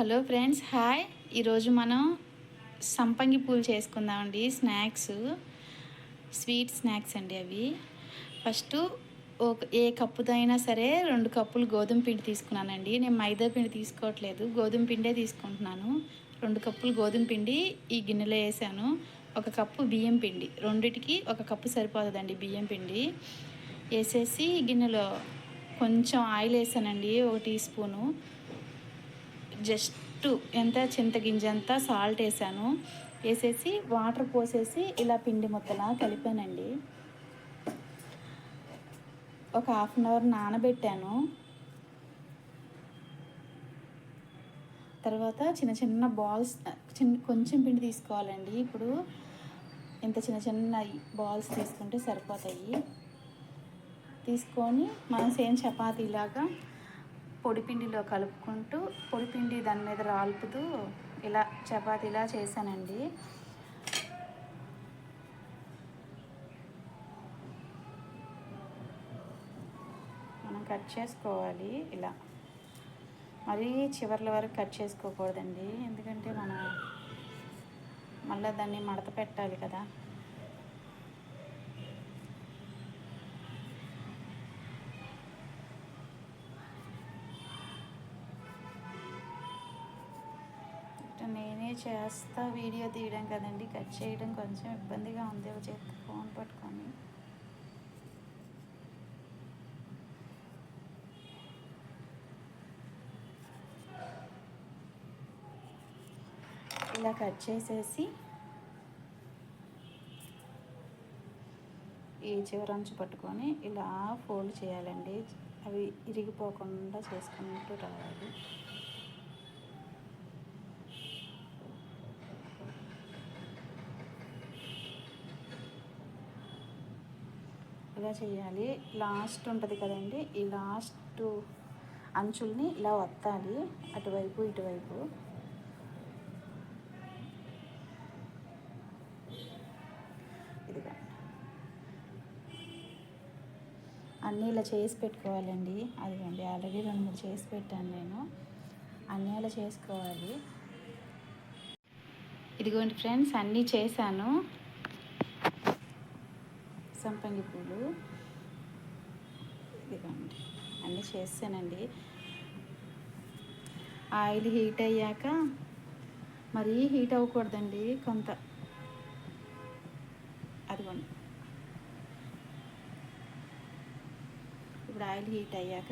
Hello friends hi. ఈరోజు మనం సంపంగి పూలు చేసుకుందామండి స్నాక్స్. స్వీట్ స్నాక్స్ అండి అవి. ఫస్ట్ ఒక ఏ కప్పుతో అయినా సరే రెండు కప్పులు గోధుమ పిండి తీసుకున్నానండి. నేను మైదా పిండి తీసుకోవట్లేదు గోధుమ పిండే తీసుకుంటున్నాను. రెండు కప్పులు గోధుమ పిండి ఈ గిన్నెలో వేసాను. ఒక కప్పు బియ్యం పిండి రెండిటికి ఒక కప్పు సరిపోతుందండి బియ్యం పిండి. వేసేసి గిన్నెలో కొంచెం ఆయిల్ వేసానండి ఒక టీ స్పూను. జస్ట్ ఎంత చింతగింజ అంతా సాల్ట్ వేసాను. వేసేసి వాటర్ పోసేసి ఇలా పిండి ముద్దలా కలిపానండి. ఒక హాఫ్ అన్ అవర్ నానబెట్టాను. తర్వాత చిన్న చిన్న బాల్స్ చిన్న కొంచెం పిండి తీసుకోవాలండి. ఇప్పుడు ఇంత చిన్న చిన్న బాల్స్ తీసుకుంటే సరిపోతాయి. తీసుకొని మనం సేమ్ చపాతీలాగా పొడిపిండిలో కలుపుకుంటూ పొడిపిండి దాని మీద రాల్పుతూ ఇలా చపాతీలా చేశానండి. మనం కట్ చేసుకోవాలి ఇలా. మరీ చివర్ల వరకు కట్ చేసుకోకూడదండి. ఎందుకంటే మనం మళ్ళీ దాన్ని మడత పెట్టాలి కదా. చేస్తా వీడియో తీయడం కదండి కట్ చేయడం కొంచెం ఇబ్బందిగా ఉంది ఒక చేతి ఫోన్ పట్టుకొని. ఇలా కట్ చేసేసి ఈ చివరంచు పట్టుకొని ఇలా ఫోల్డ్ చేయాలండి అవి ఇరిగిపోకుండా చేసుకుంటూ రావాలి. ఇలా చేయాలి. లాస్ట్ ఉంటుంది కదండి ఈ లాస్ట్ అంచుల్ని ఇలా వత్తాలి. అటువైపు ఇటువైపు. ఇదిగా. అన్నీ ఇలా చేసి పెట్టుకోవాలండి. అదిగోండి ఆల్రెడీ రెండు మూడు చేసి పెట్టాను నేను. అన్నీ అలా చేసుకోవాలి. ఇదిగోండి ఫ్రెండ్స్ అన్నీ చేశాను. సంపంగి పూలు ఇదిగోండి. అన్నీ చేస్తానండి. ఆయిల్ హీట్ అయ్యాక మరీ హీట్ అవ్వకూడదండి కొంత. అదిగోండి. ఇప్పుడు ఆయిల్ హీట్ అయ్యాక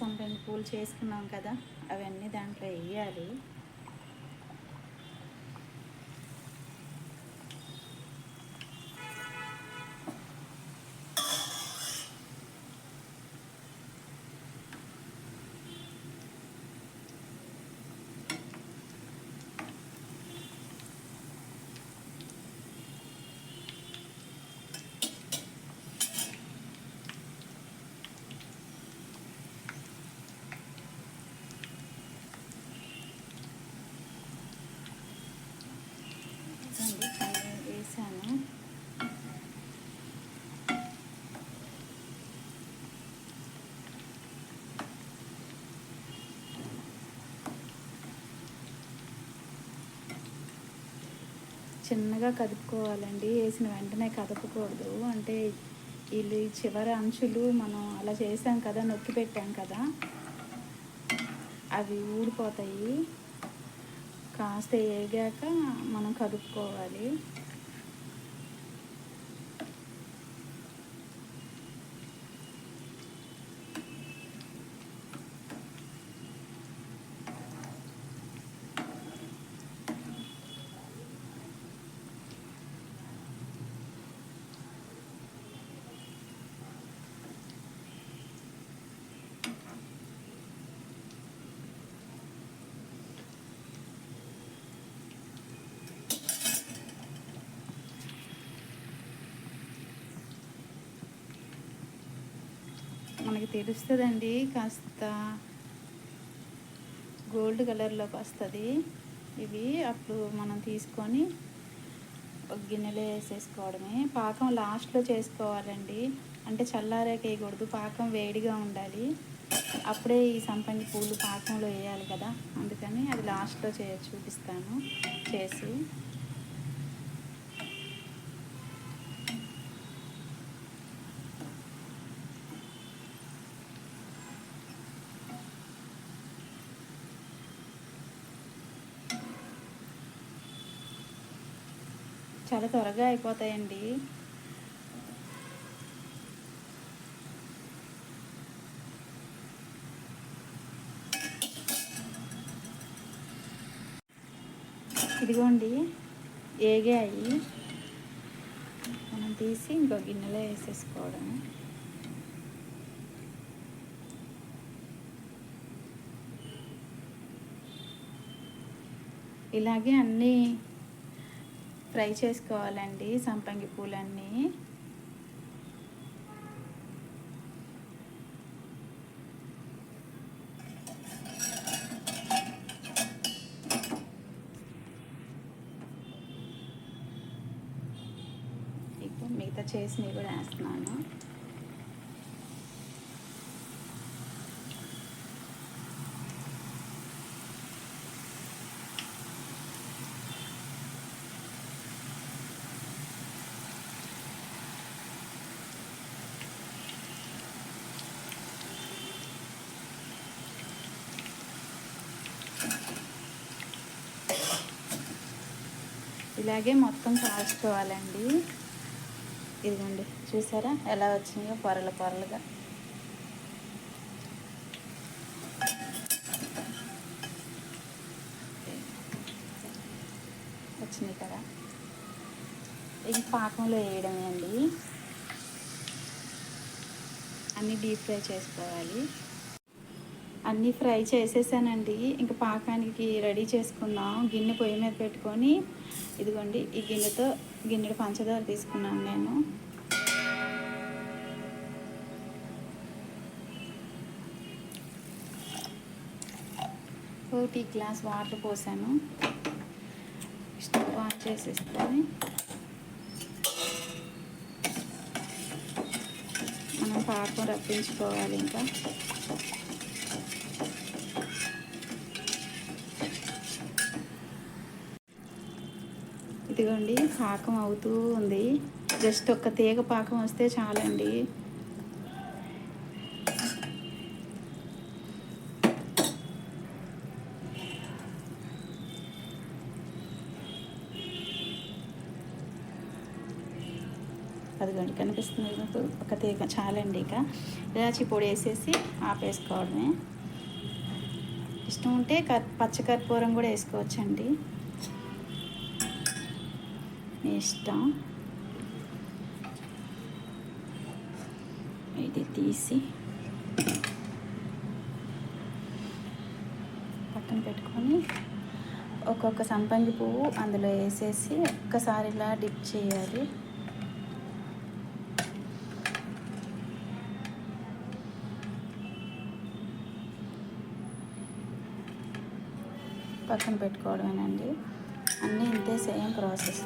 సంపంగి పూలు చేసుకున్నాం కదా అవన్నీ దాంట్లో వేయాలి. చిన్నగా కదుపుకోవాలండి. వేసిన వెంటనే కదపకూడదు. అంటే వీళ్ళు చివరి అంచులు మనం అలా చేసాం కదా నొక్కి పెట్టాం కదా అవి ఊడిపోతాయి. కాస్త వేగాక మనం కదుపుకోవాలి మనకి తెలుస్తుందండి. కాస్త గోల్డ్ కలర్లోకి వస్తుంది. ఇవి అప్పుడు మనం తీసుకొని ఒక గిన్నెలో వేసేసుకోవడమే. పాకం లాస్ట్లో చేసుకోవాలండి. అంటే చల్లారాక వేయకూడదు. పాకం వేడిగా ఉండాలి. అప్పుడే ఈ సంపంగి పూలు పాకంలో వేయాలి కదా. అందుకని అది లాస్ట్లో చే చూపిస్తాను. చేసి చాలా త్వరగా అయిపోతాయండి. ఇదిగోండి ఏగాయి. మనం తీసి ఇంకో గిన్నెలో వేసేసుకోవడం. ఇలాగే అన్నీ ఫ్రై చేసుకోవాలండి సంపంగి పూలన్నీ. ఇప్పుడు మిగతా చేసినవి కూడా వేస్తున్నాను. ఇలాగే మొత్తం కాల్చుకోవాలండి. ఇదిగోండి చూసారా ఎలా వచ్చినాయో పొరలు పొరలుగా. వచ్చినాయి కదా. ఇది పాకంలో వేయడమే అండి. అన్నీ డీప్ ఫ్రై చేసుకోవాలి. అన్నీ ఫ్రై చేసేసానండి. ఇంకా పాకానికి రెడీ చేసుకుందాం. గిన్నె పొయ్యి మీద పెట్టుకొని ఇదిగోండి ఈ గిన్నెతో గిన్నెడు పంచదార తీసుకున్నాను నేను. ఫోర్ టీ గ్లాస్ వాటర్ పోసాను. స్టవ్ ఆన్ చేసేసుకొని మనం పాకం రప్పించుకోవాలి ఇంకా. ఇదిగోండి పాకం అవుతూ ఉంది. జస్ట్ ఒక తీగ పాకం వస్తే చాలండి. అదిగోండి కనిపిస్తుంది మీకు? ఒక తీగ చాలండి ఇక. ఇలాచి పొడి వేసేసి ఆపేసుకోవడమే. ఇష్టం ఉంటే కర్ పచ్చకర్పూరం కూడా వేసుకోవచ్చండి. ఇష్టం. ఇది తీసి పక్కన పెట్టుకొని ఒక్కొక్క సంపంగి పువ్వు అందులో వేసేసి ఒక్కసారి ఇలా డిప్ చేయాలి. పక్కన పెట్టుకోవడమేనండి. అన్నీ ఇంతే సేమ్ ప్రాసెస్.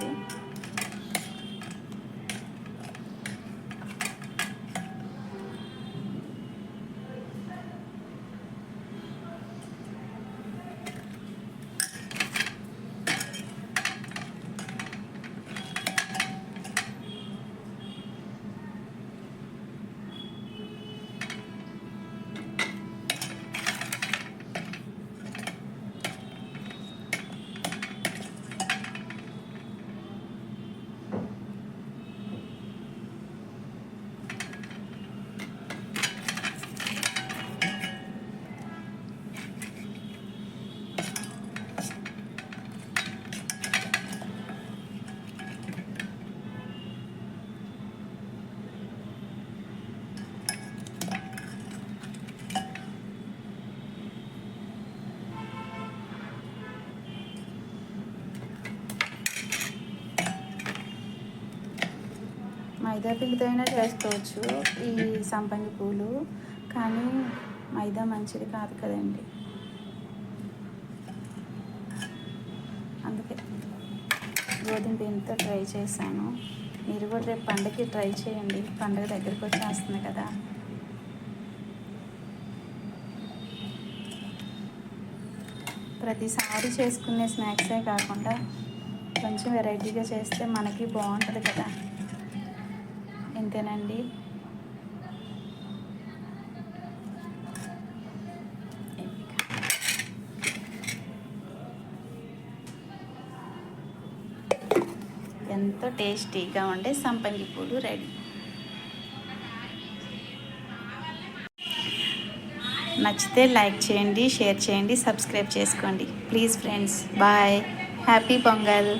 మైదా పిండితో అయినా చేసుకోవచ్చు. ఈ సంపంగి పూలు. కానీ మైదా మంచిది కాదు కదండి. అందుకే గోధుమ పిండితో ట్రై చేశాను. మీరు కూడా రేపు పండగకి ట్రై చేయండి. పండగ దగ్గరికి వచ్చేస్తుంది కదా. ప్రతిసారి చేసుకునే స్నాక్సే కాకుండా కొంచెం వెరైటీగా చేస్తే మనకి బాగుంటుంది కదా. అంతేనండి. ఎంతో టేస్టీగా ఉండే సంపంగి పూలు రెడీ. నచ్చితే లైక్ చేయండి షేర్ చేయండి సబ్స్క్రైబ్ చేసుకోండి. Please friends bye. Happy Pongal.